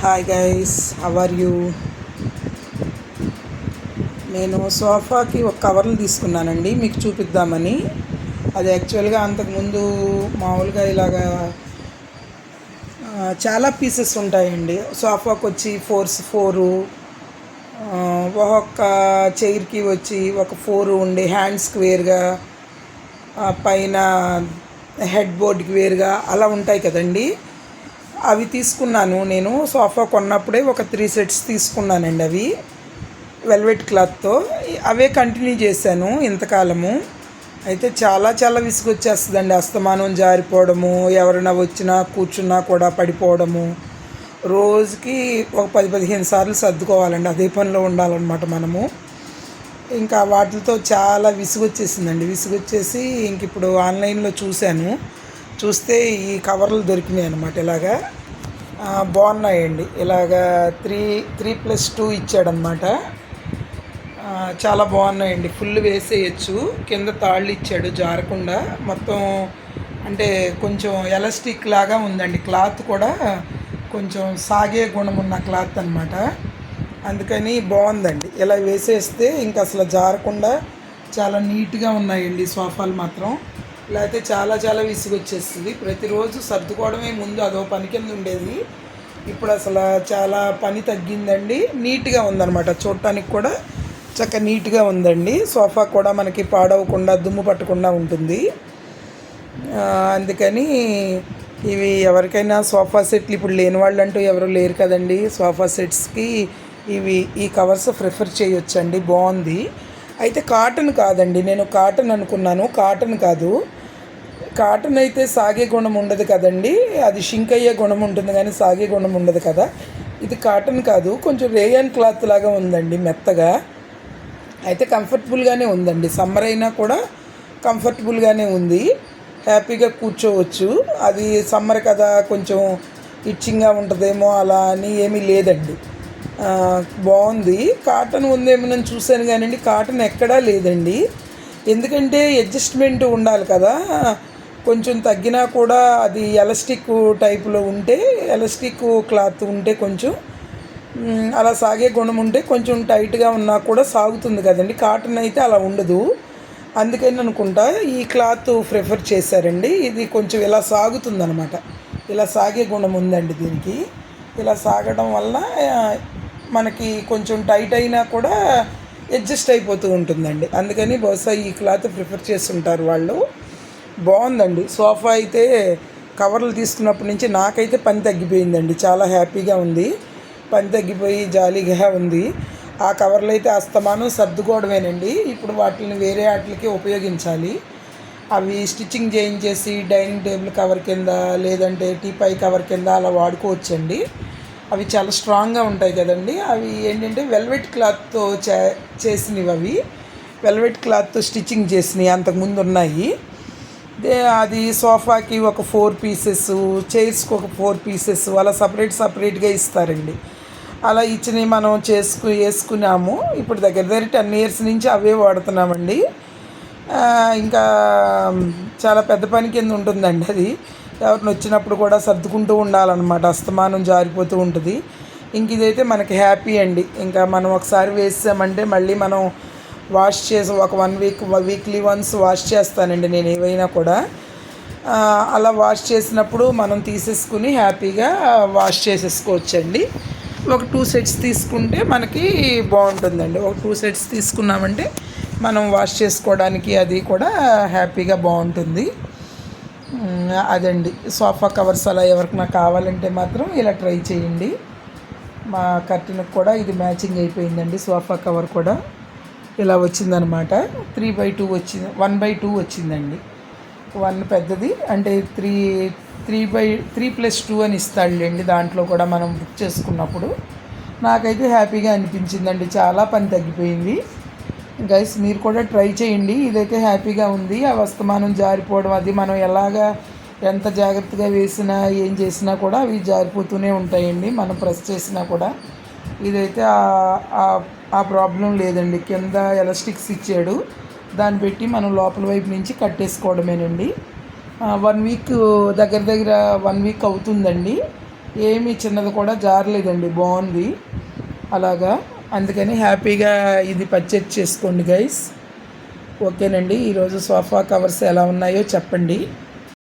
Hi guys how are you నేను సోఫాకి ఒక కవర్లు తీసుకున్నానండి మీకు చూపిద్దామని. అది యాక్చువల్గా అంతకుముందు మామూలుగా ఇలాగా చాలా పీసెస్ ఉంటాయండి. సోఫాకి వచ్చి ఫోర్స్ ఫోరు ఒక్కొక్క చైర్కి వచ్చి ఒక ఫోర్ ఉండి హ్యాండ్ స్క్వేర్గా పైన హెడ్ బోర్డ్కి వేరుగా అలా ఉంటాయి కదండీ. అవి తీసుకున్నాను. నేను సోఫా కొన్నప్పుడే ఒక త్రీ సెట్స్ తీసుకున్నానండి అవి. వెల్వెట్ క్లాత్తో. అవే కంటిన్యూ చేశాను ఇంతకాలము. అయితే చాలా చాలా విసుగొచ్చేస్తుందండి అస్తమానం జారిపోవడము ఎవరైనా వచ్చినా కూర్చున్నా కూడా పడిపోవడము. రోజుకి ఒక పది పదిహేను సార్లు సర్దుకోవాలండి. అదే పనిలో ఉండాలన్నమాట మనము. ఇంకా వాటితో చాలా విసుగొచ్చేసిందండి. విసుగొచ్చేసి ఇంక ఇప్పుడు ఆన్లైన్లో చూశాను. చూస్తే ఈ కవర్లు దొరికినాయి అనమాట ఇలాగా బాగున్నాయండి. ఇలాగా త్రీ త్రీ ప్లస్ టూ ఇచ్చాడనమాట చాలా బాగున్నాయండి. ఫుల్ వేసేయచ్చు. కింద తాళ్ళు ఇచ్చాడు జారకుండా. మొత్తం అంటే కొంచెం ఎలాస్టిక్ లాగా ఉందండి. క్లాత్ కూడా కొంచెం సాగే గుణం ఉన్న క్లాత్ అనమాట అందుకని బాగుందండి. ఇలా వేసేస్తే ఇంకా అసలు జారకుండా చాలా నీట్గా ఉన్నాయండి సోఫాలు మాత్రం. లేకపోతే చాలా చాలా విసుగొచ్చేస్తుంది. ప్రతిరోజు సర్దుకోవడమే ముందు అదో పని కింద ఉండేది. ఇప్పుడు అసలు చాలా పని తగ్గిందండి. నీట్గా ఉందన్నమాట. చూడటానికి కూడా చక్క నీట్గా ఉందండి. సోఫా కూడా మనకి పాడవకుండా దుమ్ము పట్టకుండా ఉంటుంది. అందుకని ఇవి ఎవరికైనా సోఫా సెట్లు ఇప్పుడు లేని వాళ్ళు అంటూ ఎవరు లేరు కదండి. సోఫా సెట్స్కి ఇవి ఈ కవర్స్ ప్రిఫర్ చేయొచ్చండి. బాగుంది. అయితే కాటన్ కాదండి నేను కాటన్ అనుకున్నాను. కాటన్ కాదు. కాటన్ అయితే సాగే గుణం ఉండదు కదండి. అది షింక్ అయ్యే గుణం ఉంటుంది కానీ సాగే గుణం ఉండదు కదా. ఇది కాటన్ కాదు. కొంచెం రేయన్ క్లాత్ లాగా ఉందండి మెత్తగా. అయితే కంఫర్టబుల్గానే ఉందండి. సమ్మర్ అయినా కూడా కంఫర్టబుల్గానే ఉంది. హ్యాపీగా కూర్చోవచ్చు. అది సమ్మర్ కదా కొంచెం ఇచ్చింగ్గా ఉంటుందేమో అలా అని ఏమీ లేదండి. బాగుంది. కాటన్ ఉందేమో నేను చూశాను కానివ్వండి కాటన్ ఎక్కడా లేదండి. ఎందుకంటే అడ్జస్ట్మెంట్ ఉండాలి కదా. కొంచెం తగ్గినా కూడా అది ఎలాస్టిక్ టైప్లో ఉంటే ఎలాస్టిక్ క్లాత్ ఉంటే కొంచెం అలా సాగే గుణం ఉంటే కొంచెం టైట్గా ఉన్నా కూడా సాగుతుంది కదండి. కాటన్ అయితే అలా ఉండదు. అందుకని అనుకుంటా ఈ క్లాత్ ప్రిఫర్ చేశారండి. ఇది కొంచెం ఇలా సాగుతుంది అనమాట ఇలా సాగే గుణం ఉందండి దీనికి. ఇలా సాగడం వల్ల మనకి కొంచెం టైట్ అయినా కూడా అడ్జస్ట్ అయిపోతూ ఉంటుందండి. అందుకని బహుశా ఈ క్లాత్ ప్రిఫర్ చేస్తుంటారు వాళ్ళు. బాగుందండి. సోఫా అయితే కవర్లు తీసుకున్నప్పటి నుంచి నాకైతే పని తగ్గిపోయిందండి. చాలా హ్యాపీగా ఉంది. పని తగ్గిపోయి జాలీగా ఉంది. ఆ కవర్లు అయితే అస్తమానం సర్దుకోవడమేనండి. ఇప్పుడు వాటిని వేరే వాటికి ఉపయోగించాలి. అవి స్టిచ్చింగ్ చేయించేసి డైనింగ్ టేబుల్ కవర్ కింద లేదంటే టీపై కవర్ కింద అలా వాడుకోవచ్చండి. అవి చాలా స్ట్రాంగ్గా ఉంటాయి కదండి. అవి ఏంటంటే వెల్వెట్ క్లాత్తో చే చేసినవి అవి. వెల్వెట్ క్లాత్తో స్టిచ్చింగ్ చేసినవి అంతకుముందు ఉన్నాయి. దే అది సోఫాకి ఒక ఫోర్ పీసెస్ చైర్స్కి ఒక ఫోర్ పీసెస్ అలా సపరేట్ సపరేట్గా ఇస్తారండి. అలా ఇచ్చినవి మనం చేసుకు వేసుకున్నాము. ఇప్పుడు దగ్గర దగ్గర టెన్ ఇయర్స్ నుంచి అవే వాడుతున్నామండి. ఇంకా చాలా పెద్ద పని కింద ఉంటుందండి అది. ఎవరిని వచ్చినప్పుడు కూడా సర్దుకుంటూ ఉండాలన్నమాట. అస్తమానం జారిపోతూ ఉంటుంది. ఇంక ఇదైతే మనకి హ్యాపీ అండి. ఇంకా మనం ఒకసారి వేసామంటే మళ్ళీ మనం వాష్ చేసి ఒక one week weekly once wash చేస్తానండి నేను ఏవైనా కూడా. అలా వాష్ చేసినప్పుడు మనం తీసేసుకుని హ్యాపీగా వాష్ చేసేసుకోవచ్చండి. ఒక టూ సెట్స్ తీసుకుంటే మనకి బాగుంటుందండి. ఒక టూ సెట్స్ తీసుకున్నామంటే మనం వాష్ చేసుకోవడానికి అది కూడా హ్యాపీగా బాగుంటుంది. అదండి. సోఫా కవర్స్ అలా ఎవరికైనా కావాలంటే మాత్రం ఇలా ట్రై చేయండి. మా కర్టెన్కి కూడా ఇది మ్యాచింగ్ అయిపోయిందండి. సోఫా కవర్ కూడా ఇలా వచ్చిందనమాట. త్రీ బై టూ వచ్చింది. వన్ బై టూ వచ్చిందండి. వన్ పెద్దది. అంటే three three by three plus two అని ఇస్తాడులేండి దాంట్లో కూడా మనం బుక్ చేసుకున్నప్పుడు. నాకైతే హ్యాపీగా అనిపించిందండి. చాలా పని తగ్గిపోయింది. గైస్ మీరు కూడా ట్రై చేయండి. ఇదైతే హ్యాపీగా ఉంది. ఆ వస్తమానం జారిపోవడం అది మనం ఎలాగా ఎంత జాగ్రత్తగా వేసినా ఏం చేసినా కూడా అవి జారిపోతూనే ఉంటాయండి. మనం ప్రెస్ చేసినా కూడా. ఇదైతే ఆ- ఆ- ప్రాబ్లం లేదండి. కింద ఎలాస్టిక్స్ ఇచ్చాడు. దాన్ని పెట్టి మనం లోపల వైపు నుంచి కట్టేసుకోవడమేనండి వన్ వీక్ దగ్గర దగ్గర వన్ వీక్ అవుతుందండి. ఏమీ చిన్నది కూడా జారలేదండి. బాగుంది. అలాగా. అందుకని హ్యాపీగా ఇది పర్చేజ్ చేసుకోండి గైస్ ఓకేనండి ఈరోజు సోఫా కవర్స్ ఎలా ఉన్నాయో చెప్పండి.